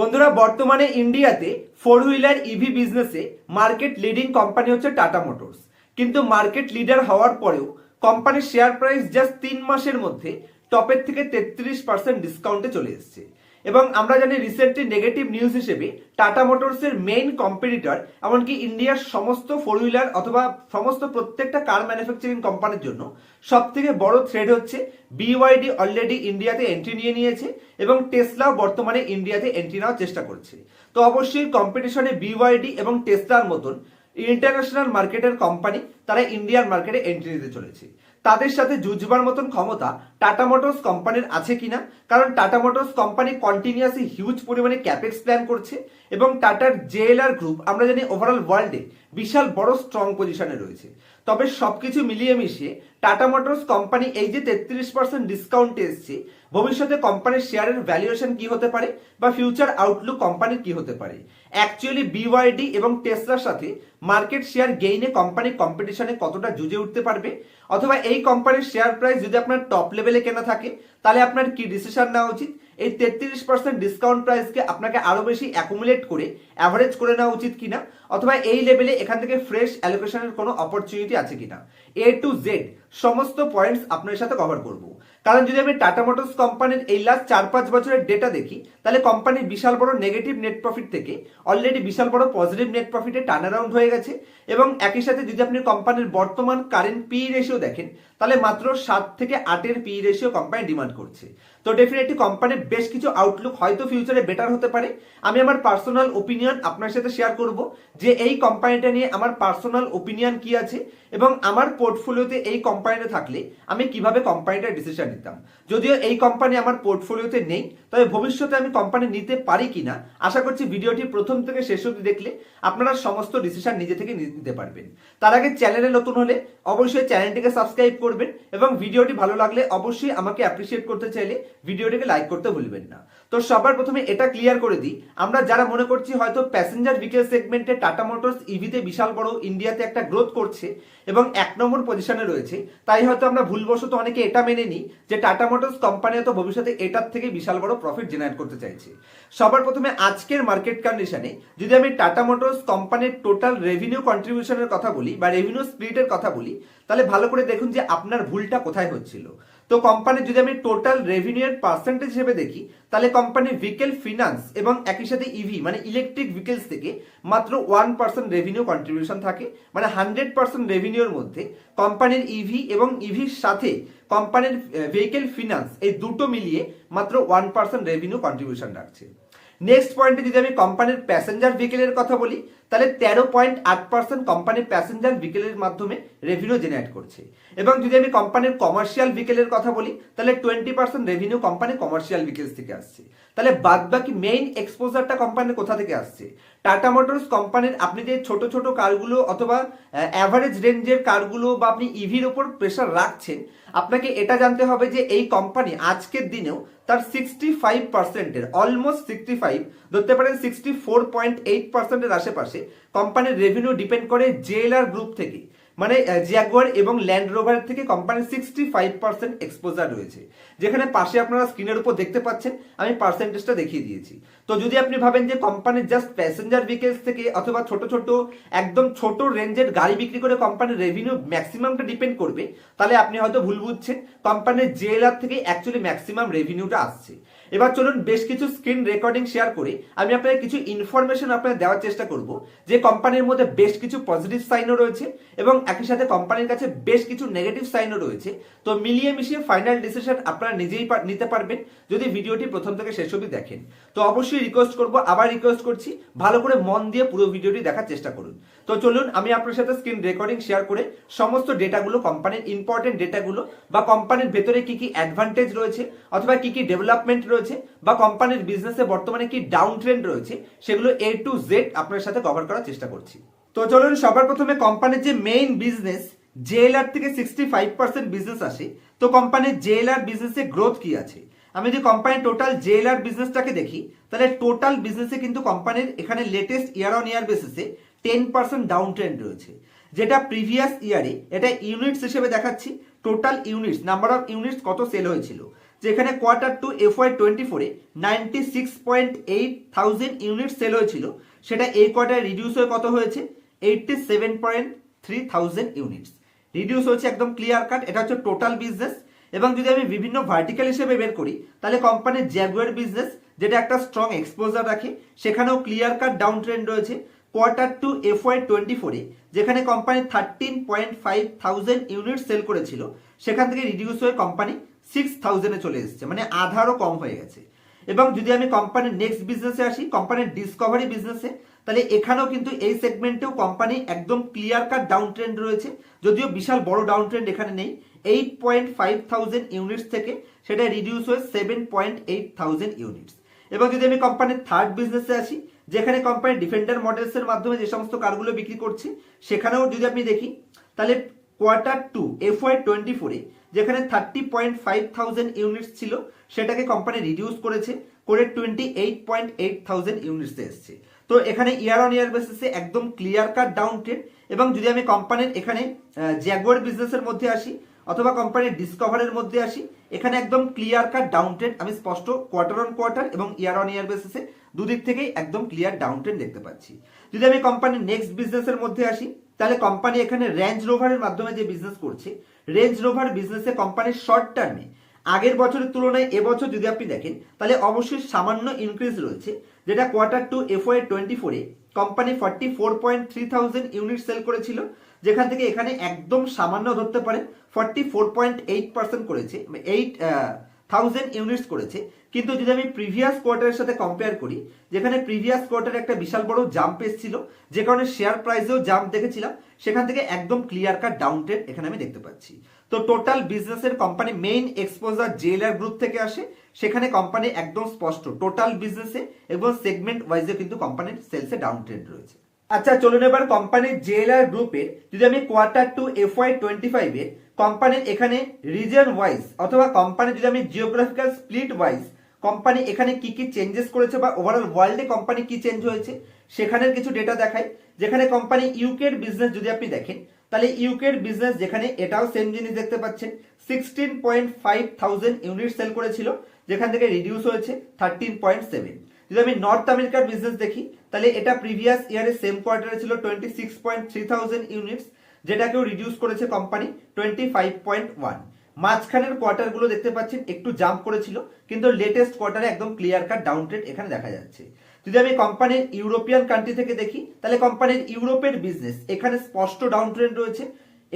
বন্ধুরা, বর্তমানে ইন্ডিয়াতে ফোর হুইলার ইভি বিজনেসে মার্কেট লিডিং কোম্পানি হচ্ছে টাটা মোটরস কিন্তু মার্কেট লিডার হওয়ার পরেও কোম্পানির শেয়ার প্রাইস জাস্ট তিন মাসের মধ্যে টপের থেকে তেত্রিশ পার্সেন্ট ডিসকাউন্টে চলে এসেছে। এবং আমরা জানি রিসেন্টলি নেগেটিভ নিউজ হিসেবে টাটা মোটরসের মেইন কম্পিটিটর এমনকি ইন্ডিয়ার সমস্ত ফোর হুইলার অথবা সমস্ত প্রত্যেকটা কার ম্যানুফ্যাকচারিং কোম্পানির জন্য সব থেকে বড় থ্রেড হচ্ছে বিওয়াইডি অলরেডি ইন্ডিয়াতে এন্ট্রি নিয়ে নিয়েছে এবং টেসলাও বর্তমানে ইন্ডিয়াতে এন্ট্রি নেওয়ার চেষ্টা করছে। তো অবশ্যই কম্পিটিশনে বিওয়াইডি এবং টেসলার মতন ইন্টারন্যাশনাল মার্কেটের কোম্পানি তারা ইন্ডিয়ান মার্কেটে এন্ট্রি নিতে চলেছে। তাদের সাথে জুজবার মতন ক্ষমতা টাটা মোটরস কোম্পানির আছে কিনা? কারণ Tata Motors company continuously huge পরিমাণে ক্যাপেক্স প্ল্যান করছে এবং টাটার জেএলআর গ্রুপ আমরা জানি ওভারঅল ওয়ার্ল্ডে বিশাল বড় স্ট্রং পজিশনে রয়েছে। তবে সবকিছু মিলিয়ে মিশিয়ে টাটা মোটরস কোম্পানি এই যে তেত্রিশ পার্সেন্ট ডিসকাউন্ট এসছে, ভবিষ্যতে কোম্পানির শেয়ারের ভ্যালুয়েশন কি হতে পারে বা ফিউচার আউটলুক কোম্পানির কি হতে পারে? অ্যাকচুয়ালি বিওয়াইডি এবং টেসলার সাথে মার্কেট শেয়ার গেইনে কোম্পানি কম্পিটিশনে কতটা জুজে উঠতে পারবে? অথবা এই কোম্পানির শেয়ার প্রাইস যদি আপনার টপ লেভেলে কেনা থাকে তাহলে আপনার কি ডিসিশন নেওয়া উচিত? এই তেত্রিশ পার্সেন্ট ডিসকাউন্ট প্রাইসকে আপনাকে আরও বেশি অ্যাকুমুলেট করে অ্যাভারেজ করে নেওয়া উচিত কিনা? অথবা এই লেভেলে এখান থেকে ফ্রেশ অ্যালোকেশনের কোনো অপরচুনিটি আছে কিনা? এ টু জেড সমস্ত পয়েন্টস আপনার সাথে কভার করব। কারণ যদি আমি টাটা মোটরস কোম্পানির এই লাস্ট চার পাঁচ বছরের ডেটা দেখি, তাহলে কোম্পানির বিশাল বড় নেগেটিভ নেট প্রফিট থেকে অলরেডি বিশাল বড় পজিটিভ নেট প্রফিটে টার্ন অ্যারাউন্ড হয়ে গেছে। এবং একই সাথে যদি আপনি কোম্পানির বর্তমান কারেন্ট পি রেশিও দেখেন, তাহলে মাত্র সাত থেকে আটের পি রেশিও কোম্পানি ডিমান্ড করছে। তো ডেফিনেটলি কোম্পানির বেশ কিছু আউটলুক হয়তো ফিউচারে বেটার হতে পারে। আমি আমার পার্সোনাল ওপিনিয়ন আপনার সাথে শেয়ার করব যে এই কোম্পানিটা নিয়ে আমার পার্সোনাল ওপিনিয়ন কি আছে এবং আমার পোর্টফোলিওতে এই কোম্পানিটা থাকলে আমি কীভাবে কোম্পানিটার ডিসিশন নিতাম। যদিও এই কোম্পানি আমার পোর্টফোলিওতে নেই, তবে ভবিষ্যতে আমি কোম্পানি নিতে পারি কিনা আশা করছি ভিডিওটি প্রথম থেকে শেষ অবধি দেখলে আপনারা সমস্ত ডিসিশন নিজে থেকে নিতে পারবেন। তার আগে চ্যানেলে নতুন হলে অবশ্যই চ্যানেলটিকে সাবস্ক্রাইব করবেন এবং ভিডিওটি ভালো লাগলে অবশ্যই আমাকে অ্যাপ্রিসিয়েট করতে চাইলে ভিডিওটিকে লাইক করতে ভুলবেন না। তো সবার প্রথমে এটা ক্লিয়ার করে দিই। আমরা যারা মনে করছি হয়তো প্যাসেঞ্জার ভেহিকেল সেগমেন্টে টাটা মোটরস ইভিতে বিশাল বড় ইন্ডিয়াতে একটা গ্রোথ করছে এবং এক নম্বর পজিশনে রয়েছে, তাই হয়তো আমরা ভুলবশত অনেকে এটা মেনে নিই যে টাটা মোটরস কোম্পানি হয়তো ভবিষ্যতে এটার থেকে বিশাল বড় প্রফিট জেনারেট করতে চাইছে। সবার প্রথমে আজকের মার্কেট কন্ডিশনে যদি আমি টাটা মোটরস কোম্পানির টোটাল রেভিনিউ কন্ট্রিবিউশনের কথা বলি বা রেভিনিউ স্প্লিটের কথা বলি, তাহলে ভালো করে দেখুন যে আপনার ভুলটা কোথায় হচ্ছিল। তো কোম্পানির যদি আমি টোটাল রেভিনিউর পার্সেন্টেজ হিসেবে দেখি, তাহলে কোম্পানি ভিকেল ফিনান্স এবং একই সাথে ইভি মানে ইলেকট্রিক ভিকেলস থেকে মাত্র ওয়ান পার্সেন্ট রেভিনিউ কন্ট্রিবিউশন থাকে। মানে হান্ড্রেড পার্সেন্ট রেভিনিউর মধ্যে কোম্পানির ইভি এবং ইভির সাথে কোম্পানির ভেহিকেল ফিনান্স এই দুটো মিলিয়ে মাত্র ওয়ান পার্সেন্ট রেভিনিউ কন্ট্রিবিউশন রাখছে। নেক্সট পয়েন্টে যদি আমি কোম্পানির প্যাসেঞ্জার ভেহিকেলের কথা বলি, তাহলে তেরো পয়েন্ট আট পার্সেন্ট কোম্পানির প্যাসেঞ্জার ভেহিকেলের মাধ্যমে রেভিনিউ জেনারেট করছে। এবং যদি আমি কোম্পানির কমার্শিয়াল ভেহিকেলের কথা বলি, তাহলে twenty percent revenue company commercial vehicles থেকে আসছে। তাহলে বাদ বাকি মেইন এক্সপোজারটা কোম্পানির কোথা থেকে আসছে? টাটা মোটরস কোম্পানির আপনি যে ছোট ছোট কারগুলো অথবা অ্যাভারেজ রেঞ্জের কারগুলো বা আপনি ইভির ওপর প্রেশার রাখছেন, আপনাকে এটা জানতে হবে যে এই কোম্পানি আজকের দিনেও তার সিক্সটি ফাইভ পার্সেন্টের অলমোস্ট সিক্সটি ফাইভ ধরতে পারেন সিক্সটি ফোর পয়েন্ট এইট পার্সেন্টের আশেপাশে কোম্পানির রেভিনিউ ডিপেন্ড করে জেএলআর গ্রুপ থেকে। মানে জ্যাগুয়ার এবং ল্যান্ড রোভার থেকে কোম্পানির সিক্সটি ফাইভ পার্সেন্ট এক্সপোজার রয়েছে। যেখানে পাশে আপনারা স্ক্রিনের উপর দেখতে পাচ্ছেন, আমি পার্সেন্টেজটা দেখিয়ে দিয়েছি। তো যদি আপনি ভাবেন যে কোম্পানির জাস্ট প্যাসেঞ্জার ভেহিকেলস থেকে অথবা ছোট ছোট, একদম ছোট রেঞ্জের গাড়ি বিক্রি করে কোম্পানির রেভিনিউ ম্যাক্সিমামটা ডিপেন্ড করবে, তাহলে আপনি হয়তো ভুল বুঝছেন। কোম্পানির জেএলআর থেকে অ্যাকচুয়ালি ম্যাক্সিমাম রেভিনিউটা আসছে। এবার চলুন বেশ কিছু স্ক্রিন রেকর্ডিং শেয়ার করে। আমি আপনাকে কিছু ইনফরমেশন আপনাকে দেওয়ার চেষ্টা করব, যে কোম্পানির মধ্যে বেশ কিছু পজিটিভ সাইনও রয়েছে এবং একই সাথে কোম্পানির কাছে বেশ কিছু নেগেটিভ সাইনও রয়েছে। তো মিলিয়ে মিশিয়ে ফাইনাল ডিসিশন আপনারা নিজেই নিতে পারবেন, যদি ভিডিওটি প্রথম থেকে শেষ অবধি দেখেন। তো অবশ্যই রিকোয়েস্ট করব, আবার রিকোয়েস্ট করছি, ভালো করে মন দিয়ে পুরো ভিডিওটি দেখার চেষ্টা করুন। তো চলুন, আমি আপনার সাথে স্ক্রিন রেকর্ডিং শেয়ার করে সমস্ত ডেটাগুলো কোম্পানির ইম্পর্টেন্ট ডেটাগুলো বা কোম্পানির ভেতরে কি কি অ্যাডভান্টেজ রয়েছে অথবা কি কি ডেভেলপমেন্ট রয়েছে বা কোম্পানির বিজনেসে বর্তমানে কি ডাউন ট্রেন্ড রয়েছে, সেগুলো এ টু জেড আপনার সাথে কভার করার চেষ্টা করছি। তো চলুন, সবার প্রথমে কোম্পানির যে মেইন বিজনেস জেএলআর থেকে সিক্সটি ফাইভ পার্সেন্ট বিজনেস আসে। তো কোম্পানির জেএলআর বিজনেসে গ্রোথ কি আছে? আমি যদি কোম্পানির টোটাল জেএলআর বিজনেসটাকে দেখি, তাহলে টোটাল বিজনেসে কিন্তু কোম্পানির এখানে লেটেস্ট ইয়ার অন ইয়ার বেসিসে টেন পার্সেন্ট ডাউন ট্রেন্ড রয়েছে। যেটা প্রিভিয়াস ইয়ারে এটা ইউনিটস হিসেবে দেখাচ্ছি total units number of units কত সেল হয়েছিল। যেখানে quarter two F Y twenty ফোরে ninety six point eight thousand unit sale হয়েছিল। সেটা এই কোয়ার্টারে রিডিউস হয়ে কত হয়েছে? Eighty seven point three thousand units reduce হচ্ছে একদম ক্লিয়ার কাট এটা হচ্ছে টোটাল বিজনেস এবং যদি আমি বিভিন্ন ভার্টিক্যাল হিসেবে বের করি, তাহলে কোম্পানির জ্যাগুয়ার বিজনেস যেটা একটা স্ট্রং এক্সপোজার রাখে, সেখানেও ক্লিয়ার কাট ডাউন ট্রেন্ড রয়েছে। Quarter two F Y twenty ফোরে যেখানে company thirteen point five thousand unit sale করেছিল, সেখান থেকে রিডিউস হয়ে কোম্পানি সিক্স থাউজেন্ডে চলে এসেছে মানে আধারও কম হয়ে গেছে। এবং যদি আমি কোম্পানির নেক্সট বিজনেসে আসি কোম্পানির ডিসকভারি বিজনেসে তাহলে এখানেও কিন্তু এই সেগমেন্টেও কোম্পানি একদম ক্লিয়ার কাট ডাউন ট্রেন্ড রয়েছে, যদিও বিশাল বড় ডাউন ট্রেন্ড এখানে নেই। Eight point five thousand units থেকে সেটা রিডিউস হয়ে seven point eight thousand units এবং যদি আমি কোম্পানির থার্ড বিজনেসে আসি যেখানে কোম্পানি ডিফেন্ডার মডেলসের মাধ্যমে যে সমস্ত কারগুলো বিক্রি করছে, সেখানেও যদি আপনি দেখি, তাহলে quarter two F Y twenty ফোরে যেখানে thirty point five thousand units ছিল, সেটাকে কোম্পানি রিডিউস করেছে, করে twenty eight point eight thousand ইউনিটসে এসছে। তো এখানে ইয়ার অন ইয়ার বেসিসে একদম ক্লিয়ার কাট ডাউন ট্রেন্ড এবং যদি আমি কোম্পানির এখানে জ্যাগুয়ার বিজনেসের মধ্যে আসি অথবা কোম্পানির ডিসকভারের মধ্যে আসি। এখানে একদম ক্লিয়ার কাট ডাউন ট্রেন্ড আমি স্পষ্ট কোয়ার্টার অন কোয়ার্টার এবং ইয়ার অন ইয়ার বেসিসে দুদিক থেকেই একদম ক্লিয়ার ডাউন ট্রেন্ড দেখতে পাচ্ছি। যদি আমি কোম্পানির নেক্সট বিজনেসের মধ্যে আসি, তাহলে কোম্পানি এখানে রেঞ্জ রোভারের মাধ্যমে যে বিজনেস করছে রেঞ্জ রোভার বিজনেসে কোম্পানির শর্ট টার্মে আগের বছরের তুলনায় এবছর যদি আপনি দেখেন, তাহলে অবশ্যই সামান্য ইনক্রিজ রয়েছে, যেটা quarter two F Y twenty ফোরে company forty four point three thousand unit sale করেছিল, যেখান থেকে এখানে একদম সামান্য ধরতে পারেন forty four point eight percent করেছে এইট থাউজেন্ড ইউনিটস করেছে। কিন্তু যদি আমি প্রিভিয়াস কোয়ার্টারের সাথে কম্পেয়ার করি, যেখানে প্রিভিয়াস কোয়ার্টারে একটা বিশাল বড় জাম্প এসেছিল, যে কারণে শেয়ার প্রাইসেও জাম্প দেখেছিলাম, সেখান থেকে একদম ক্লিয়ার কাট ডাউন ট্রেন্ড এখানে আমি দেখতে পাচ্ছি। তো টোটাল বিজনেসের company main exposure JLR group থেকে আসে, সেখানে কোম্পানি একদম স্পষ্ট টোটাল বিজনেসে এবং সেগমেন্ট ওয়াইজে কিন্তু কোম্পানির সেলসে ডাউন ট্রেন্ড রয়েছে। আচ্ছা চলুন এবার কোম্পানির জেএলআর গ্রুপের যদি আমি quarter two F Y twenty ফাইভের কোম্পানির এখানে রিজন ওয়াইজ অথবা কোম্পানি যদি আমি জিওগ্রাফিক্যাল স্প্লিট ওয়াইজ কোম্পানি এখানে কি কি চেঞ্জেস করেছে বা ওভারঅল ওয়ার্ল্ডে কোম্পানি কি চেঞ্জ হয়েছে, সেখানের কিছু ডেটা দেখায় যেখানে কোম্পানি ইউকের বিজনেস যদি আপনি দেখেন, তাহলে ইউকের বিজনেস যেখানে এটাও সেম জিনিস দেখতে পাচ্ছেন। Sixteen point five thousand unit sale করেছিল, যেখান থেকে রিডিউস হয়েছে থার্টিন পয়েন্ট সেভেন যদি আমি নর্থ আমেরিকার বিজনেস দেখি, তাহলে এটা প্রিভিয়াস ইয়ারের সেম কোয়ার্টারে ছিল twenty six point three thousand units যেটাকেও reduce করেছে company twenty five point one মাঝখানের কোয়ার্টারগুলো দেখতে পাচ্ছেন, একটু জাম্প করেছিল, কিন্তু লেটেস্ট কোয়ার্টারে একদম ক্লিয়ার কাট ডাউন ট্রেড এখানে দেখা যাচ্ছে। যদি আমি কোম্পানির ইউরোপিয়ান কান্ট্রি থেকে দেখি, তাহলে কোম্পানির ইউরোপের বিজনেস এখানে স্পষ্ট ডাউন ট্রেন্ড রয়েছে,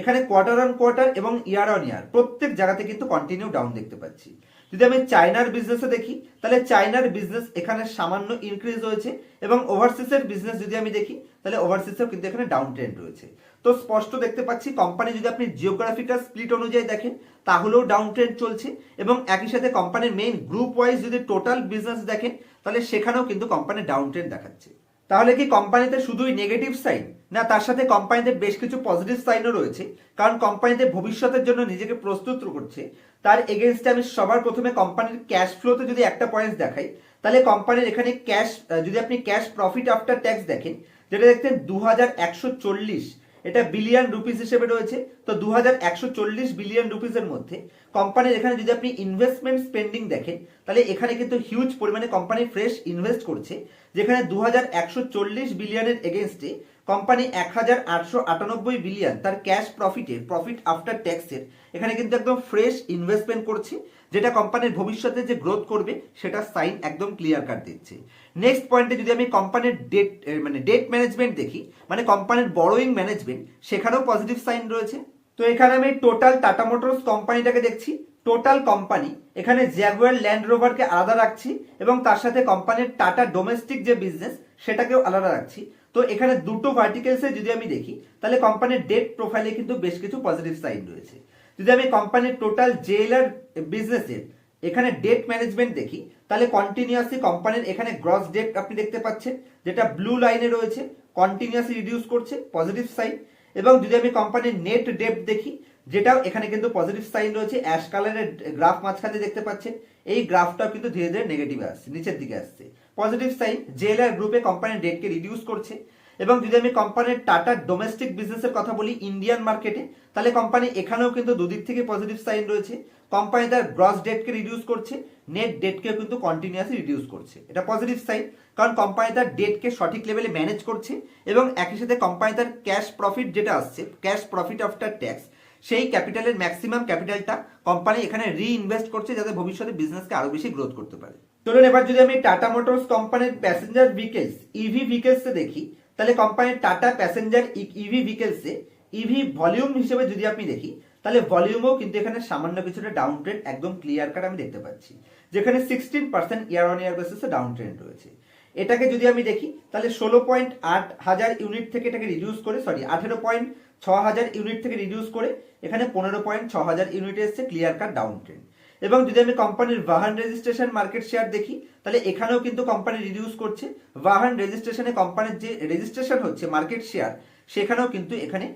এখানে কোয়ার্টার অন কোয়ার্টার এবং ইয়ার অন ইয়ার প্রত্যেক জায়গাতে কিন্তু কন্টিনিউ ডাউন দেখতে পাচ্ছি। যদি আমি চায়নার বিজনেসে দেখি, তাহলে চায়নার বিজনেস এখানে সামান্য ইনক্রিজ হয়েছে, এবং ওভারসিসের বিজনেস যদি আমি দেখি, তাহলে ওভারসিসেও কিন্তু এখানে ডাউন ট্রেন্ড রয়েছে। তো স্পষ্ট দেখতে পাচ্ছি কোম্পানি যদি আপনি জিওগ্রাফিক্যাল স্প্লিট অনুযায়ী দেখেন, তাহলেও ডাউন ট্রেন্ড চলছে এবং একই সাথে কোম্পানির মেইন গ্রুপ ওয়াইজ যদি টোটাল বিজনেস দেখেন, তাহলে সেখানেও কিন্তু কোম্পানি ডাউন ট্রেন্ড দেখাচ্ছে। তাহলে কি কোম্পানিতে শুধুই নেগেটিভ সাইন না, তার সাথে কোম্পানিতে বেশ কিছু পজিটিভ সাইনও রয়েছে, কারণ কোম্পানিতে ভবিষ্যতের জন্য নিজেকে প্রস্তুত করছে। তার এগেনস্টে আমি সবার প্রথমে কোম্পানির ক্যাশ ফ্লোতে যদি একটা পয়েন্ট দেখাই, তাহলে কোম্পানির এখানে ক্যাশ যদি আপনি ক্যাশ প্রফিট আফটার ট্যাক্স দেখেন, যেটা দেখতেন দু হাজার একশো চল্লিশ এটা বিলিয়ন রুপিস হিসেবে রয়েছে। তো দু হাজার একশো চল্লিশ বিলিয়ন রুপিসের মধ্যে কোম্পানির এখানে যদি আপনি ইনভেস্টমেন্ট স্পেন্ডিং দেখেন, তাহলে এখানে কিন্তু হিউজ পরিমাণে কোম্পানি ফ্রেশ ইনভেস্ট করছে, যেখানে দু হাজার একশো চল্লিশ বিলিয়নের এগেনস্টে কোম্পানি এক হাজার আটশো আটানব্বই বিলিয়ন তার ক্যাশ প্রফিটের প্রফিট আফটার ট্যাক্সের এখানে কিন্তু একদম ফ্রেশ ইনভেস্টমেন্ট করছে, যেটা কোম্পানির ভবিষ্যতে যে গ্রোথ করবে, সেটা সাইন একদম ক্লিয়ার কাট দিচ্ছে। নেক্সট পয়েন্টে যদি আমি কোম্পানির ডেট মানে ডেট ম্যানেজমেন্ট দেখি মানে কোম্পানির বড়োয়িং ম্যানেজমেন্ট সেখানেও পজিটিভ সাইন রয়েছে। তো এখানে আমি টোটাল টাটা মোটরস কোম্পানিটাকে দেখছি। টোটাল কোম্পানি এখানে জ্যাগুয়ার ল্যান্ড রোভারকে আলাদা রাখছি এবং তার সাথে কোম্পানির টাটা ডোমেস্টিক যে বিজনেস সেটাকেও আলাদা রাখছি। তো এখানে দুটো ভার্টিকেলসে যদি আমি দেখি, তাহলে কোম্পানির ডেট প্রোফাইলে কিন্তু বেশ কিছু পজিটিভ সাইন রয়েছে। যদি আমি কোম্পানির টোটাল জেলার বিজনেসের এখানে ডেট ম্যানেজমেন্ট দেখি। তাহলে কন্টিনিউয়াসলি কোম্পানির এখানে গ্রস ডেট আপনি দেখতে পাচ্ছেন, যেটা ব্লু লাইনে রয়েছে কন্টিনিউয়াসলি রিডিউস করছে পজিটিভ সাইন এবং যদি আমি কোম্পানির নেট ডেট দেখি, যেটাও এখানে কিন্তু পজিটিভ সাইন রয়েছে অ্যাশ কালারের গ্রাফ মাঝখানে দেখতে পাচ্ছেন, এই গ্রাফটাও কিন্তু ধীরে ধীরে নেগেটিভ আসছে, নিচের দিকে আসছে। পজিটিভ সাইন জেএলআর গ্রুপে কোম্পানির ডেটকে রিডিউস করছে। এবং যদি আমি কোম্পানির টাটার ডোমেস্টিক বিজনেসের কথা বলি ইন্ডিয়ান মার্কেটে তাহলে কোম্পানি এখানেও কিন্তু দুদিক থেকে পজিটিভ সাইন রয়েছে। কোম্পানি তার গ্রস ডেটকে রিডিউস করছে নেট ডেটকেও কিন্তু কন্টিনিউয়াসলি রিডিউস করছে। এটা পজিটিভ সাইন কারণ কোম্পানি তার ডেটকে সঠিক লেভেলে ম্যানেজ করছে এবং একই সাথে কোম্পানি তার ক্যাশ প্রফিট যেটা আসছে ক্যাশ প্রফিট আফটার ট্যাক্স সেই ক্যাপিটালের ম্যাক্সিমাম ক্যাপিটালটা কোম্পানি এখানে রিইনভেস্ট করছে যাতে ভবিষ্যতে বিজনেসকে আরও বেশি গ্রোথ করতে পারে। চলুন এবার যদি আমি টাটা মোটরস কোম্পানির প্যাসেঞ্জার ভেহিকেলস ইভি ভেহিকেলসে দেখি, তাহলে কোম্পানির টাটা প্যাসেঞ্জার ইভি ভেহিকেলসে ইভি ভলিউম হিসেবে যদি আপনি দেখি তাহলে ভলিউমও কিন্তু এখানে সামান্য কিছুটা ডাউন ট্রেন্ড একদম ক্লিয়ার কাট আমি দেখতে পাচ্ছি। যেখানে sixteen percent year on year বেসিসে ডাউন ট্রেন্ড রয়েছে। এটাকে যদি আমি দেখি, তাহলে ষোলো পয়েন্ট আট হাজার ইউনিট থেকে এটাকে রিডিউস করে সরি আঠেরো পয়েন্ট ছ হাজার ইউনিট থেকে রিডিউস করে, এখানে পনেরো পয়েন্ট ছ হাজার ইউনিটে এসছে ক্লিয়ার কাট ডাউন ট্রেন্ড এবং যদি আমি কোম্পানির বাহান রেজিস্ট্রেশন মার্কেট শেয়ার দেখি, তাহলে এখানেও কিন্তু কোম্পানি রিডিউস করছে। বাহান রেজিস্ট্রেশনে কোম্পানির যে রেজিস্ট্রেশন হচ্ছে মার্কেট শেয়ার সেখানেও কিন্তু এখানে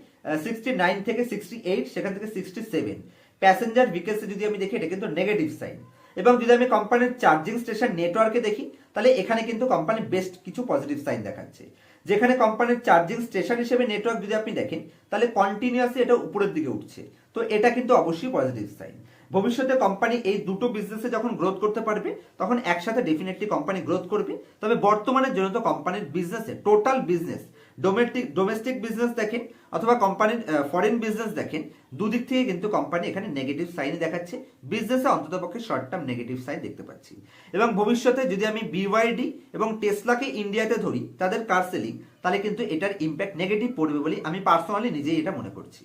সিক্সটি নাইন থেকে সিক্সটি এইট সেখান থেকে সিক্সটি সেভেন প্যাসেঞ্জার ভেহিকেলসে যদি আমি দেখি, এটা কিন্তু নেগেটিভ সাইন এবং যদি আমি কোম্পানির চার্জিং স্টেশন নেটওয়ার্কে দেখি, তাহলে এখানে কিন্তু কোম্পানি বেস্ট কিছু পজিটিভ সাইন দেখাচ্ছে। যেখানে কোম্পানির চার্জিং স্টেশন হিসেবে নেটওয়ার্ক যদি আপনি দেখেন, তাহলে কন্টিনিউয়াসলি এটা উপরের দিকে উঠছে। তো এটা কিন্তু অবশ্যই পজিটিভ সাইন ভবিষ্যতে কোম্পানি এই দুটো বিজনেসে যখন গ্রোথ করতে পারবে, তখন একসাথে ডেফিনেটলি কোম্পানি গ্রোথ করবে। তবে বর্তমানের জন্য তো কোম্পানির বিজনেসে total business domestic domestic business দেখেন অথবা কোম্পানির ফরেন বিজনেস দেখেন, দুদিক থেকে কিন্তু কোম্পানি এখানে নেগেটিভ সাইন দেখাচ্ছে। বিজনেসে অন্ততপক্ষে শর্ট টার্ম নেগেটিভ সাইন দেখতে পাচ্ছি। এবং ভবিষ্যতে যদি আমি বিওয়াইডি এবং টেসলাকে ইন্ডিয়াতে ধরি, তাদের কার সেলিং তাহলে কিন্তু এটার ইম্প্যাক্ট নেগেটিভ পড়বে বলে আমি পার্সোনালি নিজেই এটা মনে করছি।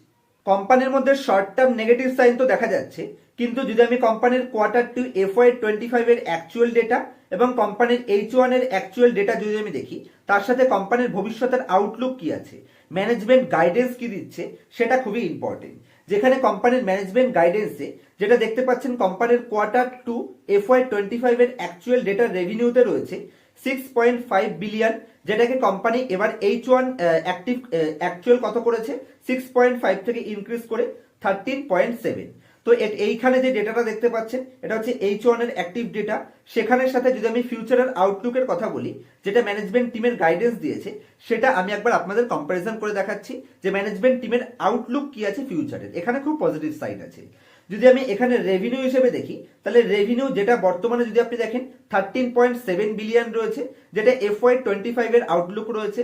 কোম্পানির মধ্যে শর্ট টার্ম নেগেটিভ সাইন তো দেখা যাচ্ছে, কিন্তু যদি আমি কোম্পানির quarter two F Y twenty ফাইভের অ্যাকচুয়াল ডেটা এবং কোম্পানির এইচ ওয়ানের অ্যাকচুয়াল ডেটা যদি আমি দেখি, তার সাথে কোম্পানির ভবিষ্যতের আউটলুক কি আছে ম্যানেজমেন্ট গাইডেন্স কি দিচ্ছে, সেটা খুবই ইম্পর্টেন্ট যেখানে কোম্পানির ম্যানেজমেন্ট গাইডেন্সে যেটা দেখতে পাচ্ছেন কোম্পানির quarter two F Y twenty ফাইভের অ্যাকচুয়াল ডেটার রেভিনিউতে রয়েছে সিক্স পয়েন্ট ফাইভ বিলিয়ন যেটাকে কোম্পানি এবার এইচ ওয়ান অ্যাক্টিভ অ্যাকচুয়াল কত করেছে? সিক্স পয়েন্ট ফাইভ থেকে ইনক্রিজ করে থার্টিন পয়েন্ট সেভেন তো এইখানে যে ডেটাটা দেখতে পাচ্ছেন, এটা হচ্ছে এইচ ওয়ানের অ্যাক্টিভ ডেটা সেখানের সাথে যদি আমি ফিউচারের আউটলুকের কথা বলি, যেটা ম্যানেজমেন্ট টিমের গাইডেন্স দিয়েছে, সেটা আমি একবার আপনাদের কম্পারিজন করে দেখাচ্ছি যে ম্যানেজমেন্ট টিমের আউটলুক কি আছে ফিউচারের এখানে খুব পজিটিভ সাইড আছে। যদি আমি এখানে রেভিনিউ হিসেবে দেখি, তাহলে রেভিনিউ যেটা বর্তমানে যদি আপনি দেখেন থার্টিন পয়েন্ট সেভেন বিলিয়ন রয়েছে, যেটা এফ ওয়াই টোয়েন্টি ফাইভের আউটলুক রয়েছে।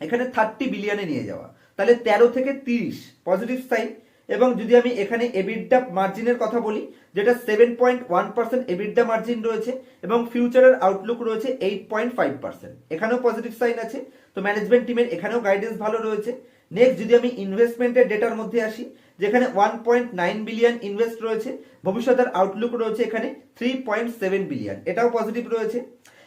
এখানে থার্টি বিলিয়নে নিয়ে যাওয়া। তাহলে তেরো থেকে তিরিশ পজিটিভ সাইন এবং যদি আমি এখানে এবিডা মার্জিনের কথা বলি, যেটা seven point one percent EBITDA margin রয়েছে এবং ফিউচারের আউটলুক রয়েছে এইট পয়েন্ট ফাইভ পার্সেন্ট এখানেও পজিটিভ সাইন আছে, তো ম্যানেজমেন্ট টিমের এখানেও গাইডেন্স ভালো রয়েছে। নেক্সট যদি আমি ইনভেস্টমেন্টের ডেটার মধ্যে আসি, যেখানে one point nine billion invest রয়েছে ভবিষ্যতের আউটলুক রয়েছে এখানে থ্রি পয়েন্ট সেভেন বিলিয়ন এটাও পজিটিভ রয়েছে।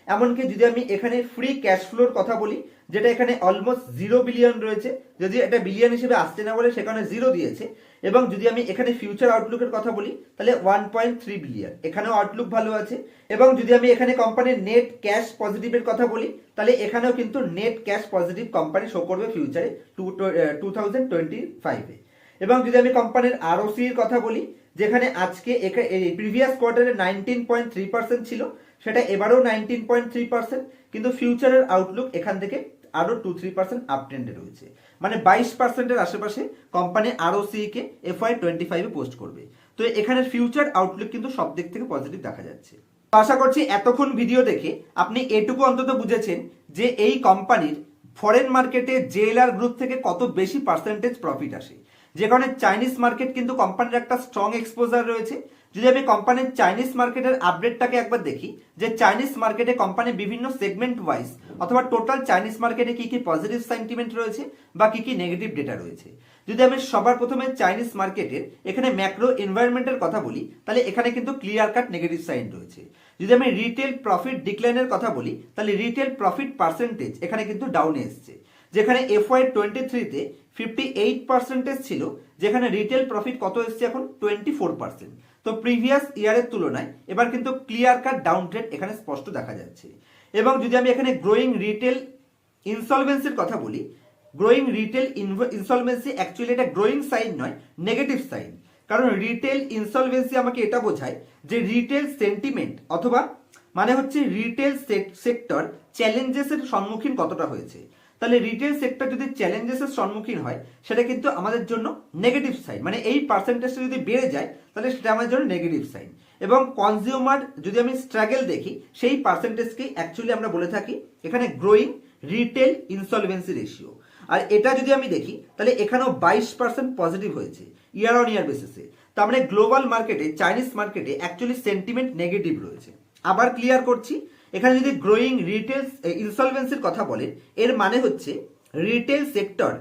এমনকি যদি আমি এখানে ফ্রি ক্যাশ ফ্লোর কথা বলি যেটা এখানে অলমোস্ট জিরো বিলিয়ন রয়েছে। যদি এটা বিলিয়ন হিসেবে আসছে না বলে সেখানে জিরো দিয়েছে, এবং যদি আমি এখানে ফিউচার আউটলুকের কথা বলি, তাহলে ওয়ান পয়েন্ট থ্রি বিলিয়ন এখানেও আউটলুক ভালো আছে। এবং যদি আমি এখানে কোম্পানির নেট ক্যাশ পজিটিভের কথা বলি, তাহলে এখানেও কিন্তু net cash positive company show করবে ফিউচারে টু টু থাউজেন্ড টোয়েন্টি ফাইভে এবং যদি আমি কোম্পানির আরওসি এর কথা বলি, যেখানে আজকে প্রিভিয়াস কোয়ার্টারে নাইনটিন পয়েন্ট থ্রি পার্সেন্ট ছিল, সেটা এবারেও নাইনটিন পয়েন্ট থ্রি পার্সেন্ট কিন্তু ফিউচারের আউটলুক এখান থেকে আরও টু থ্রি পার্সেন্ট আপট্রেন্ডে রয়েছে। মানে বাইশ পার্সেন্টের আশেপাশে কোম্পানি আরও কে এফ ওয়াই টোয়েন্টি ফাইভে পোস্ট করবে। তো এখানে ফিউচার আউটলুক কিন্তু সব দিক থেকে পজিটিভ দেখা যাচ্ছে। আশা করছি এতক্ষণ ভিডিও দেখে আপনি এটুকু অন্তত বুঝেছেন যে এই কোম্পানির ফরেন মার্কেটে জেএলআর গ্রুপ থেকে কত বেশি পার্সেন্টেজ প্রফিট আসে। যে কারণে চাইনিজ মার্কেট কিন্তু কোম্পানির একটা স্ট্রং এক্সপোজার রয়েছে। যদি আমি কোম্পানির চাইনিজ মার্কেটের আপডেটটাকে একবার দেখি, যে চাইনিজ মার্কেটে কোম্পানি বিভিন্ন সেগমেন্ট ওয়াইজ অথবা টোটাল চাইনিজ মার্কেটে কি কি পজিটিভ সেন্টিমেন্ট রয়েছে বা কি কি নেগেটিভ ডেটা রয়েছে। যদি আমি সবার প্রথমে চাইনিজ মার্কেটের এখানে ম্যাক্রো এনভায়রনমেন্টের কথা বলি, তাহলে এখানে কিন্তু ক্লিয়ার কাট নেগেটিভ সাইন রয়েছে। যদি আমি রিটেল প্রফিট ডিক্লাইনের কথা বলি, তাহলে রিটেল প্রফিট পার্সেন্টেজ এখানে কিন্তু ডাউনে এসছে। যেখানে এফ ওয়াই টোয়েন্টি থ্রিতে ফিফটি এইট পার্সেন্টেজ ছিল, যেখানে রিটেল প্রফিট কত এসছে এখন? টোয়েন্টি ফোর পার্সেন্ট তো প্রিভিয়াস ইয়ারের তুলনায় এবার কিন্তু ক্লিয়ার কাট ডাউন ট্রেড এখানে স্পষ্ট দেখা যাচ্ছে। এবং যদি আমি এখানে গ্রোয়িং রিটেল ইনসলভেন্সির কথা বলি গ্রোয়িং রিটেল ইনসলভেন্সি অ্যাকচুয়ালি এটা গ্রোয়িং সাইন নয় নেগেটিভ সাইন কারণ রিটেল ইনসলভেন্সি আমাকে এটা বোঝায় যে রিটেল সেন্টিমেন্ট অথবা মানে হচ্ছে রিটেল সেক্টর চ্যালেঞ্জেসের সম্মুখীন কতটা হয়েছে। তাহলে রিটেল সেক্টর যদি চ্যালেঞ্জেসের সম্মুখীন হয়, সেটা কিন্তু আমাদের জন্য নেগেটিভ সাইন মানে এই পার্সেন্টেজটা যদি বেড়ে যায়, তাহলে সেটা আমাদের জন্য নেগেটিভ সাইন এবং কনজিউমার যদি আমি স্ট্রাগল দেখি, সেই পার্সেন্টেজকেই অ্যাকচুয়ালি আমরা বলে থাকি এখানে গ্রোয়িং রিটেল ইনসলভেন্সি রেশিও আর এটা যদি আমি দেখি, তাহলে এখানেও বাইশ পার্সেন্ট পজিটিভ হয়েছে ইয়ার অন ইয়ার বেসিসে তার মানে গ্লোবাল মার্কেটে চাইনিজ মার্কেটে অ্যাকচুয়ালি সেন্টিমেন্ট নেগেটিভ রয়েছে। আবার ক্লিয়ার করছি এখানে যদি গ্রোয়িং রিটেল ইনসলভেন্সির কথা বলে, এর মানে হচ্ছে রিটেল সেক্টর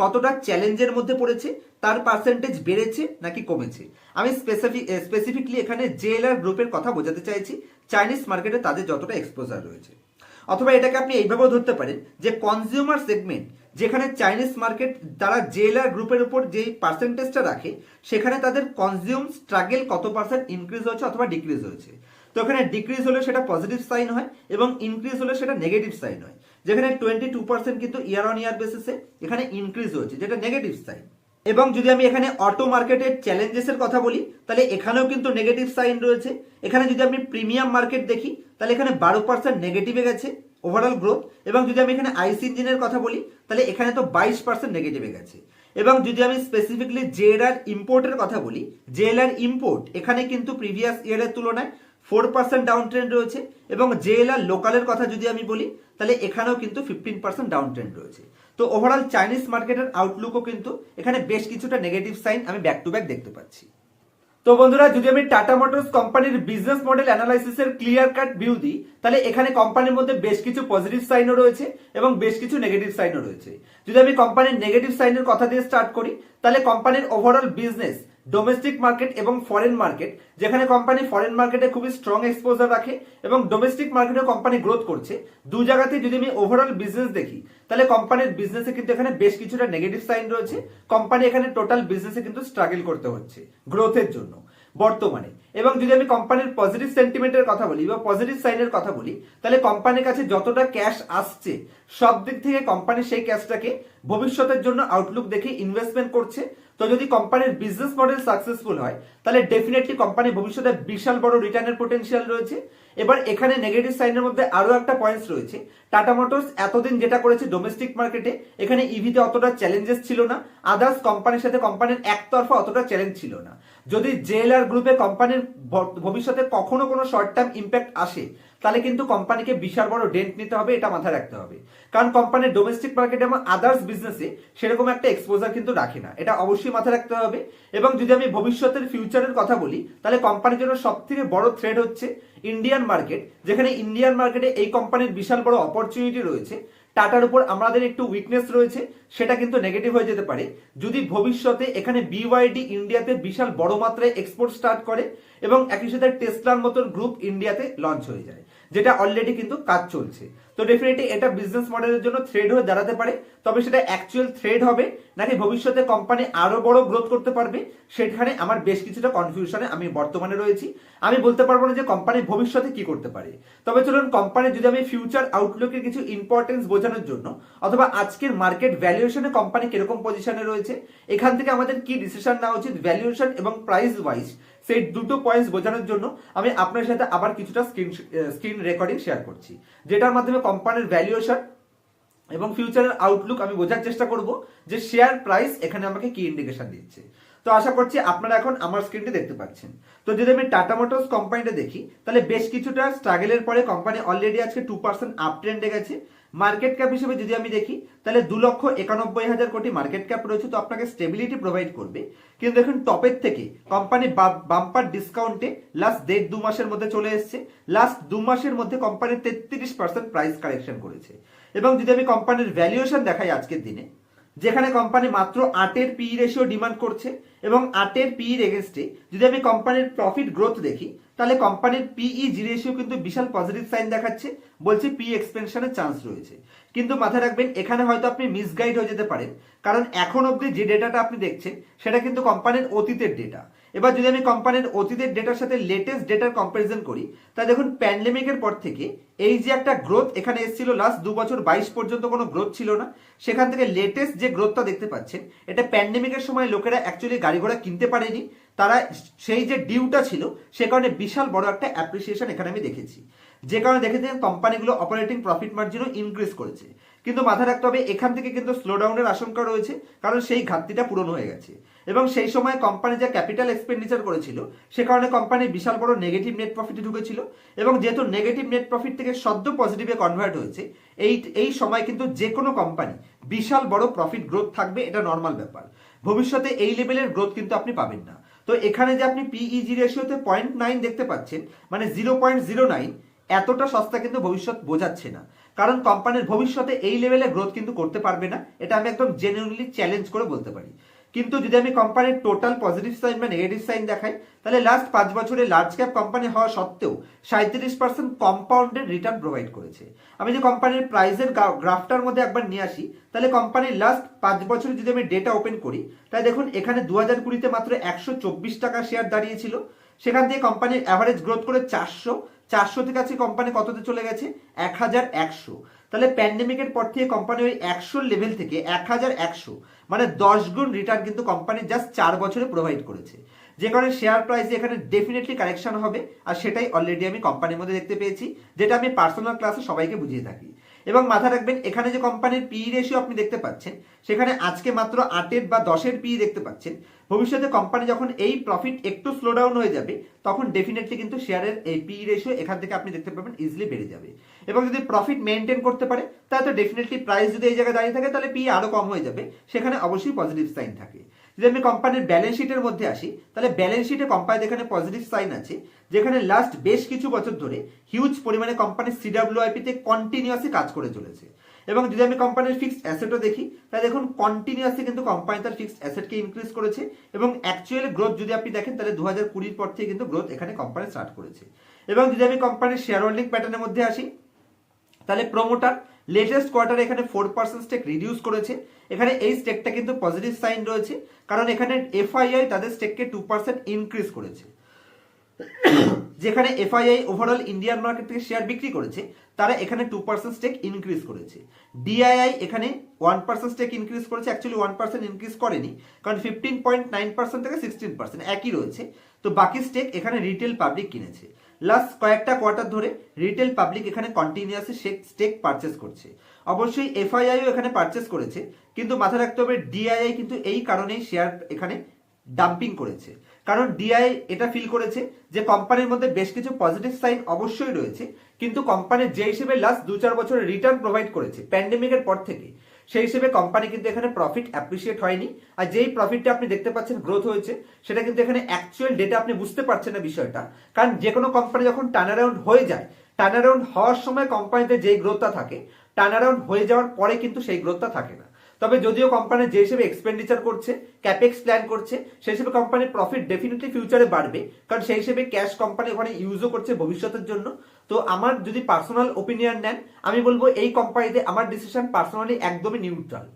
কতটা চ্যালেঞ্জের মধ্যে পড়েছে, তার পার্সেন্টেজ বেড়েছে নাকি কমেছে? আমি স্পেসিফিক স্পেসিফিকলি এখানে জেএলআর গ্রুপের কথা বোঝাতে চাইছি চাইনিজ মার্কেটে তাদের যতটা এক্সপোজার রয়েছে। অথবা এটাকে আপনি এইভাবেও ধরতে পারেন যে কনজিউমার সেগমেন্ট যেখানে চাইনিজ মার্কেট তারা জেএলআর গ্রুপের উপর যে পার্সেন্টেজটা রাখে, সেখানে তাদের কনজিউম স্ট্রাগেল কত পার্সেন্ট ইনক্রিজ হয়েছে অথবা ডিক্রিজ হয়েছে। তো এখানে ডিক্রিজ হলে সেটা পজিটিভ সাইন হয় এবং ইনক্রিজ হলে সেটা নেগেটিভ সাইন হয়। যেখানে টোয়েন্টি টু পার্সেন্ট কিন্তু ইয়ার অন ইয়ার বেসিসে এখানে ইনক্রিজ হয়েছে, যেটা নেগেটিভ সাইন এবং যদি আমি এখানে অটো মার্কেটের চ্যালেঞ্জেসের কথা বলি, তাহলে এখানেও কিন্তু নেগেটিভ সাইন রয়েছে। এখানে যদি আমি প্রিমিয়াম মার্কেট দেখি, তাহলে এখানে বারো পার্সেন্ট নেগেটিভে গেছে ওভারঅল গ্রোথ এবং যদি আমি এখানে আইসি ইঞ্জিনের কথা বলি, তাহলে এখানে তো বাইশ পার্সেন্ট নেগেটিভে গেছে। এবং যদি আমি স্পেসিফিকলি জেএলআর ইম্পোর্টের কথা বলি জেএলআর ইম্পোর্ট এখানে কিন্তু প্রিভিয়াস ইয়ারের তুলনায় ফোর পার্সেন্ট ডাউন ট্রেন্ড রয়েছে এবং জেএলআর লোকালের কথা যদি আমি বলি, তাহলে এখানেও কিন্তু ফিফটিন পার্সেন্ট ডাউন ট্রেন্ড রয়েছে। তো ওভারঅল চাইনিজ মার্কেটের আউটলুকও কিন্তু এখানে বেশ কিছুটা নেগেটিভ সাইন আমি ব্যাক টু ব্যাক দেখতে পাচ্ছি। তো বন্ধুরা, যদি আমি টাটা মোটরস কোম্পানির বিজনেস মডেল অ্যানালাইসিসের ক্লিয়ার কাট ভিউ দিই, তাহলে এখানে কোম্পানির মধ্যে বেশ কিছু পজিটিভ সাইনও রয়েছে এবং বেশ কিছু নেগেটিভ সাইনও রয়েছে। যদি আমি কোম্পানির নেগেটিভ সাইনের কথা দিয়ে স্টার্ট করি, তাহলে কোম্পানির ওভারঅল বিজনেস ডোমেস্টিক মার্কেট এবং ফরেন মার্কেট যেখানে কোম্পানি ফরেন মার্কেটে খুবই স্ট্রং এক্সপোজার রাখে এবং ডোমেস্টিক মার্কেটে কোম্পানি গ্রোথ করছে। দু জায়গাতেই যদি আমি ওভারঅল বিজনেস দেখি, তাহলে কোম্পানির বিজনেসে কিন্তু এখানে বেশ কিছুটা নেগেটিভ সাইন রয়েছে। কোম্পানি এখানে টোটাল বিজনেসে কিন্তু স্ট্রাগল করতে হচ্ছে গ্রোথের জন্য বর্তমানে। এবং যদি আমি কোম্পানির পজিটিভ সেন্টিমেন্টের কথা বলি বা পজিটিভ সাইনের কথা বলি, তাহলে কোম্পানির কাছে যতটা ক্যাশ আসছে সব দিক থেকে কোম্পানি সেই ক্যাশটাকে ভবিষ্যতের জন্য আউটলুক দেখে ইনভেস্টমেন্ট করছে। তো যদি কোম্পানির বিজনেস মডেল সাকসেসফুল হয়, তাহলে ডেফিনেটলি কোম্পানি ভবিষ্যতে বিশাল বড় রিটার্নের পোটেনশিয়াল রয়েছে। এবার এখানে নেগেটিভ সাইনের মধ্যে আরও একটা পয়েন্টস রয়েছে। টাটা মোটরস এতদিন যেটা করেছে ডোমেস্টিক মার্কেটে এখানে ইভিতে অতটা চ্যালেঞ্জেস ছিল না। আদার্স কোম্পানির সাথে কোম্পানির একতরফা অতটা চ্যালেঞ্জ ছিল না। যদি জেএলআর গ্রুপে কোম্পানির ভবিষ্যতে কখনো কোনো শর্ট টার্ম ইম্প্যাক্ট আসে তাহলে কিন্তু কোম্পানিকে বিশাল বড় ডেন্ট নিতে হবে, এটা মাথায় রাখতে হবে। কারণ কোম্পানির ডোমেস্টিক মার্কেট এবং আদার্স বিজনেসে সেরকম একটা এক্সপোজার কিন্তু রাখে না। এটা অবশ্যই মাথায় রাখতে হবে এবং যদি আমি ভবিষ্যতের ফিউচারের কথা বলি, তাহলে কোম্পানির জন্য সব থেকে বড় থ্রেড হচ্ছে ইন্ডিয়ান মার্কেট যেখানে ইন্ডিয়ান মার্কেটে এই কোম্পানির বিশাল বড় অপরচুনিটি রয়েছে। টাটার উপর আমাদের একটু উইকনেস রয়েছে, সেটা কিন্তু নেগেটিভ হয়ে যেতে পারে। যদি ভবিষ্যতে এখানে বিওয়াইডি ইন্ডিয়াতে বিশাল বড় মাত্রায় এক্সপোর্ট স্টার্ট করে এবং একই সাথে টেসলার মতন গ্রুপ ইন্ডিয়াতে লঞ্চ হয়ে যায়। যেটা অলরেডি কিন্তু কাজ চলছে। তো ডেফিনেটলি এটা বিজনেস মডেলের জন্য থ্রেড হয়ে দাঁড়াতে পারে, তবে সেটা অ্যাকচুয়াল থ্রেড হবে, নাকি ভবিষ্যতে কোম্পানি আরও বড় গ্রোথ করতে পারবে, সেখানে আমার বেশ কিছুটা কনফিউশনে আমি বর্তমানে রয়েছি। আমি বলতে পারব না যে কোম্পানি ভবিষ্যতে কি করতে পারে। তবে চলুন কোম্পানি যদি আমি ফিউচার আউটলুকের কিছু ইম্পর্টেন্স বোঝানোর জন্য, অথবা আজকের মার্কেট ভ্যালুয়েশনে কোম্পানি কীরকম পজিশনে রয়েছে, এখান থেকে আমাদের কি ডিসিশন নেওয়া উচিত ভ্যালুয়েশন এবং প্রাইস ওয়াইজ সেই দুটো পয়েন্টস বোঝানোর জন্য আমি আপনার সাথে আবার কিছুটা স্ক্রিন স্ক্রিন রেকর্ডিং শেয়ার করছি, যেটার মাধ্যমে কোম্পানির ভ্যালুয়েশন এবং ফিউচারের আউটলুক আমি বোঝার চেষ্টা করব যে শেয়ার প্রাইস এখানে আমাকে কি ইন্ডিকেশন দিচ্ছে। তো আশা করছি আপনারা এখন আমার স্ক্রিনটি দেখতে পাচ্ছেন। তো যদি আমি টাটা মোটরস কোম্পানিটা দেখি, তাহলে বেশ কিছুটা স্ট্রাগলের পরে কোম্পানি অলরেডি আজকে টু পার্সেন্ট আপ ট্রেন্ডে গেছে। মার্কেট ক্যাপ হিসেবে যদি আমি দেখি, তাহলে দু লক্ষ একানব্বই হাজার কোটি মার্কেট ক্যাপ রয়েছে, তো আপনাকে স্টেবিলিটি প্রোভাইড করবে। কিন্তু দেখুন টপের থেকে কোম্পানি বাম্পার ডিসকাউন্টে লাস্ট দেড় দু মাসের মধ্যে চলে এসছে। লাস্ট দু মাসের মধ্যে কোম্পানি তেত্রিশ পার্সেন্ট প্রাইস কারেকশন করেছে। এবং যদি আমি কোম্পানির ভ্যালুয়েশন দেখাই আজকের দিনে যেখানে কোম্পানি মাত্র আটের পি রেশিও ডিমান্ড করছে এবং আটের পি এগেনস্টে যদি আমি কোম্পানির প্রফিট গ্রোথ দেখি, তাহলে কোম্পানির পিই জি রেশিও কিন্তু বিশাল পজিটিভ সাইন দেখাচ্ছে, বলছে পি এক্সপেনশনের চান্স রয়েছে। কিন্তু মাথায় রাখবেন, এখানে হয়তো আপনি মিসগাইড হয়ে যেতে পারেন, কারণ এখন অবধি যে ডেটাটা আপনি দেখছেন, সেটা কিন্তু কোম্পানির অতীতের ডেটা এবার যদি আমি কোম্পানির অতীতের ডেটার সাথে লেটেস্ট ডেটার কম্পারিজন করি তা দেখুন প্যান্ডেমিকের পর থেকে এই যে একটা গ্রোথ এখানে এসেছিল লাস্ট দু বছর বাইশ পর্যন্ত কোনো গ্রোথ ছিল না। সেখান থেকে লেটেস্ট যে গ্রোথটা দেখতে পাচ্ছেন, এটা প্যান্ডেমিকের সময় লোকেরা অ্যাকচুয়ালি গাড়ি ঘোড়া কিনতে পারেনি। তারা সেই যে ডিউটা ছিল, সে কারণে বিশাল বড় একটা অ্যাপ্রিসিয়েশন এখানে আমি দেখেছি। যে কারণে দেখেছেন কোম্পানিগুলো অপারেটিং প্রফিট মার্জিনও ইনক্রিজ করেছে। কিন্তু মাথায় রাখতে হবে, এখান থেকে কিন্তু স্লো ডাউনের আশঙ্কা রয়েছে, কারণ সেই ঘাটতিটা পূরণ হয়ে গেছে। এবং সেই সময় কোম্পানি যা ক্যাপিটাল এক্সপেন্ডিচার করেছিল, সে কারণে কোম্পানি বিশাল বড় নেগেটিভ নেট প্রফিটে ঢুকেছিল এবং যেহেতু নেগেটিভ নেট প্রফিট থেকে সদ্য পজিটিভে কনভার্ট হয়েছে, এই এই সময় কিন্তু যে কোনো কোম্পানি বিশাল বড় প্রফিট গ্রোথ থাকবে, এটা নর্মাল ব্যাপার। ভবিষ্যতে এই লেভেলের গ্রোথ কিন্তু আপনি পাবেন না। তো এখানে যে আপনি পিইজি রেশিওতে পয়েন্ট নাইন দেখতে পাচ্ছেন মানে জিরো পয়েন্ট জিরো নাইন এতটা সস্তা কিন্তু ভবিষ্যৎ বোঝাচ্ছে না। কারণ কোম্পানির ভবিষ্যতে এই লেভেলে গ্রোথ কিন্তু করতে পারবে না, এটা আমি একদম জেনুইনলি চ্যালেঞ্জ করে বলতে পারি। কিন্তু যদি আমি কোম্পানির টোটাল পজিটিভ সাইন বা নেগেটিভ সাইন দেখাই, তাহলে লাস্ট পাঁচ বছরে লার্জ ক্যাপ কোম্পানি হওয়া সত্ত্বেও সাঁত্রিশ পার্সেন্ট কম্পাউন্ডেড রিটার্ন প্রোভাইড করেছে। আমি যদি কোম্পানির প্রাইসের গ্রাফটার মধ্যে একবার নিয়ে আসি, তাহলে কোম্পানির লাস্ট পাঁচ বছরে যদি আমি ডেটা ওপেন করি, তাহলে দেখুন এখানে দু হাজার কুড়িতে মাত্র একশো চব্বিশ টাকা শেয়ার দাঁড়িয়েছিল। সেখান থেকে কোম্পানির অ্যাভারেজ গ্রোথ করে চারশো চারশো থেকে আছে কোম্পানি কততে চলে গেছে? এক হাজার একশো। তাহলে প্যান্ডেমিকের পর থেকে কোম্পানি ওই একশোর লেভেল থেকে এক হাজার একশো। মানে দশ গুণ রিটার্ন কিন্তু কোম্পানি জাস্ট চার বছরে প্রোভাইড করেছে। যে কারণে শেয়ার প্রাইস এখানে ডেফিনেটলি কারেকশন হবে, আর সেটাই অলরেডি আমি কোম্পানির মধ্যে দেখতে পেয়েছি, যেটা আমি পার্সোনাল ক্লাসে সবাইকে বুঝিয়ে থাকি। এবং মাথা রাখবেন, এখানে যে কোম্পানির পি রেশিও আপনি দেখতে পাচ্ছেন, সেখানে আজকে মাত্র আটের বা দশের পি দেখতে পাচ্ছেন। ভবিষ্যতে কোম্পানি যখন এই প্রফিট একটু স্লো ডাউন হয়ে যাবে, তখন ডেফিনেটলি কিন্তু শেয়ারের এই পি রেশিও এখান থেকে আপনি দেখতে পাবেন ইজিলি বেড়ে যাবে। এবং যদি প্রফিট মেনটেন করতে পারে, তাহলে তো ডেফিনেটলি প্রাইস যদি এই জায়গায় দাঁড়িয়ে থাকে, তাহলে পি আরও কম হয়ে যাবে। সেখানে অবশ্যই পজিটিভ সাইন থাকে। যদি আমি কোম্পানির ব্যালেন্স শিটের মধ্যে আসি, তাহলে ব্যালেন্স শিটে কোম্পানির এখানে পজিটিভ সাইন আছে, যেখানে লাস্ট বেশ কিছু বছর ধরে হিউজ পরিমাণে কোম্পানি সিডাব্লিউআইপিতে কন্টিনিউয়াসলি কাজ করে চলেছে। এবং যদি আমি কোম্পানির ফিক্সড অ্যাসেটও দেখি, তাহলে দেখুন কন্টিনিউয়াসলি কিন্তু কোম্পানি তার ফিক্সড অ্যাসেটকে ইনক্রিজ করেছে এবং অ্যাকচুয়াল গ্রোথ যদি আপনি দেখেন, তাহলে দু হাজার কুড়ির পর থেকে কিন্তু গ্রোথ এখানে কোম্পানি স্টার্ট করেছে। এবং যদি আমি কোম্পানির শেয়ার হোল্ডিং প্যাটার্নের মধ্যে আসি তাহলে প্রোমোটার লেটেস্ট কোয়ার্টারে এখানে ফোর পার্সেন্ট স্টেক রিডিউস করেছে। এখানে এই স্টেকটা কিন্তু পজিটিভ সাইন রয়েছে, কারণ এখানে এফআইআই তাদের স্টেককে টু পার্সেন্ট ইনক্রিজ করেছে। যেখানে এফআইআই ওভারঅল ইন্ডিয়ান মার্কেট থেকে শেয়ার বিক্রি করেছে, তারা এখানে টু পার্সেন্ট স্টেক ইনক্রিজ করেছে। ডিআইআই এখানে ওয়ান পার্সেন্ট স্টেক ইনক্রিজ করেছে অ্যাকচুয়ালি ওয়ান পার্সেন্ট ইনক্রিজ করেনি, কারণ ফিফটিন পয়েন্ট নাইন পার্সেন্ট থেকে সিক্সটিন পার্সেন্ট একই রয়েছে। তো বাকি স্টেক এখানে রিটেল পাবলিক কিনেছে। লাস্ট কয়েকটা কোয়ার্টার ধরে রিটেল পাবলিক এখানে কন্টিনিউয়াসলি স্টেক পারচেস করছে। অবশ্যই এফআইআইও এখানে পারচেস করেছে, কিন্তু মাথায় রাখতে হবে ডিআইআই কিন্তু এই কারণেই শেয়ার এখানে ডাম্পিং করেছে। কারণ ডিআই এটা ফিল করেছে যে কোম্পানির মধ্যে বেশ কিছু পজিটিভ সাইন অবশ্যই রয়েছে, কিন্তু কোম্পানির যে হিসেবে লাস্ট দু চার বছর রিটার্ন প্রোভাইড করেছে প্যান্ডেমিকের পর থেকে সেই হিসেবে কোম্পানি কিন্তু এখানে প্রফিট অ্যাপ্রিসিয়েট হয়নি। আর যেই প্রফিটটা আপনি দেখতে পাচ্ছেন গ্রোথ হয়েছে, সেটা কিন্তু এখানে অ্যাকচুয়াল ডেটা আপনি বুঝতে পারছেন না বিষয়টা। কারণ যে কোনো কোম্পানি যখন টার্ন অ্যারাউন্ড হয়ে যায় টার্ন অ্যারাউন্ড হওয়ার সময় কোম্পানিতে যেই গ্রোথটা থাকে টার্ন অ্যারাউন্ড হয়ে যাওয়ার পরে কিন্তু সেই গ্রোথটা থাকে না। তবে যদিও কোম্পানি যে হিসেবে এক্সপেন্ডিচার করছে ক্যাপেক্স প্ল্যান করছে, সেই হিসেবে কোম্পানির প্রফিট ডেফিনেটলি ফিউচারে বাড়বে। কারণ সেই হিসেবে ক্যাশ কোম্পানি ওখানে ইউজও করছে ভবিষ্যতের জন্য। তো আমার যদি পার্সোনাল ওপিনিয়ন নেন, আমি বলব এই কোম্পানিতে আমার ডিসিশন পার্সোনালি একদমই নিউট্রাল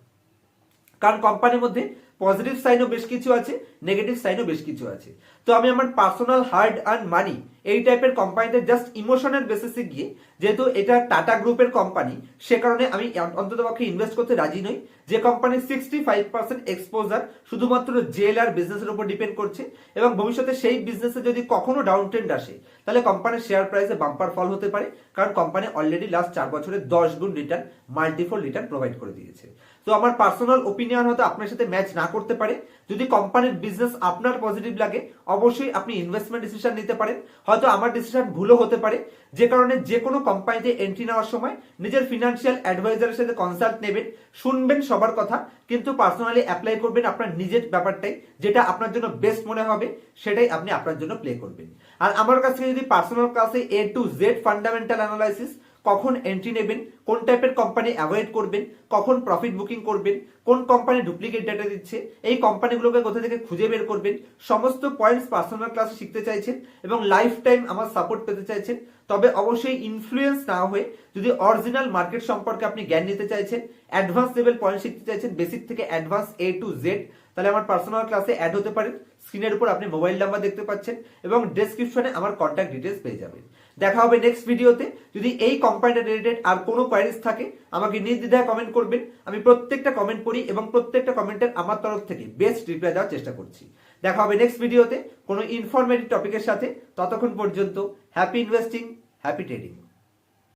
কারণ কোম্পানির মধ্যে পজিটিভ সাইনও বেশ কিছু আছে নেগেটিভ সাইনও বেশ কিছু আছে। তো আমি আমার পার্সোনাল হার্ড আর্ন মানি এই টাইপের কোম্পানিতে জাস্ট ইমোশনের বেসিসে গিয়ে, যেহেতু এটা টাটা গ্রুপের কোম্পানি সে কারণে আমি অন্তত পক্ষে ইনভেস্ট করতে রাজি নই। যে কোম্পানির সিক্সটি ফাইভ পার্সেন্ট এক্সপোজার শুধুমাত্র জেল আর বিজনেসের উপর ডিপেন্ড করছে, এবং ভবিষ্যতে সেই বিজনেসে যদি কখনো ডাউন ট্রেন্ড আসে, তাহলে কোম্পানির শেয়ার প্রাইসে বাম্পার ফল হতে পারে, কারণ কোম্পানি অলরেডি লাস্ট চার বছরে দশ গুণ রিটার্ন মাল্টিফোল রিটার্ন প্রোভাইড করে দিয়েছে। তো আমার পার্সোনাল ওপিনিয়ন হয়তো আপনার সাথে ম্যাচ না করতে পারে। যদি কোম্পানির বিজনেস আপনার পজিটিভ লাগে, অবশ্যই আপনি ইনভেস্টমেন্ট ডিসিশন নিতে পারেন। হয়তো আমার ডিসিশন ভুলও হতে পারে। যে কারণে যে কোনো কোম্পানিতে এন্ট্রি নেওয়ার সময় নিজের ফিনান্সিয়াল অ্যাডভাইজারের সাথে কনসাল্ট নেবেন, শুনবেন সবার কথা, কিন্তু পার্সোনালি অ্যাপ্লাই করবেন আপনার নিজের ব্যাপারটাই, যেটা আপনার জন্য বেস্ট মনে হবে, সেটাই আপনি আপনার জন্য প্লে করবেন। আর আমার কাছে যদি পার্সোনাল ক্লাসে A to Z fundamental analysis কখন এন্ট্রি নেবেন, কোন টাইপের কোম্পানি অ্যাভয়েড করবেন, কখন প্রফিট বুকিং করবেন, কোন কোম্পানি ডুপ্লিকেট ডেটা দিচ্ছে, এই কোম্পানিগুলোকে কোথা থেকে খুঁজে বের করবেন, সমস্ত পয়েন্টস পার্সোনাল ক্লাসে শিখতে চাইছেন এবং লাইফ টাইম আমার সাপোর্ট পেতে চাইছেন, তবে অবশ্যই ইনফ্লুয়েন্স না হয়ে যদি অরিজিনাল মার্কেট সম্পর্কে আপনি জ্ঞান নিতে চাইছেন অ্যাডভান্স লেভেল পয়েন্ট শিখতে চাইছেন বেসিক থেকে অ্যাডভান্স এ টু জেড তাহলে আমার পার্সোনাল ক্লাসে অ্যাড হতে পারেন। স্ক্রিনের উপর আপনি মোবাইল নাম্বার দেখতে পাচ্ছেন এবং ডেসক্রিপশনে আমার কন্ট্যাক্ট ডিটেলস পেয়ে যাবেন। দেখা হবে নেক্সট ভিডিওতে যদি এই কোম্পানিটা রিলেটেড আর কোনো কোয়ারিজ থাকে, আমাকে নির্দ্বিধায় কমেন্ট করবেন। আমি প্রত্যেকটা কমেন্ট পড়ি এবং প্রত্যেকটা কমেন্টের আমার তরফ থেকে বেস্ট রিপ্লাই দেওয়ার চেষ্টা করছি। দেখা হবে নেক্সট ভিডিওতে কোনো ইনফরমেটিভ টপিকের সাথে। ততক্ষণ পর্যন্ত হ্যাপি ইনভেস্টিং হ্যাপি ট্রেডিং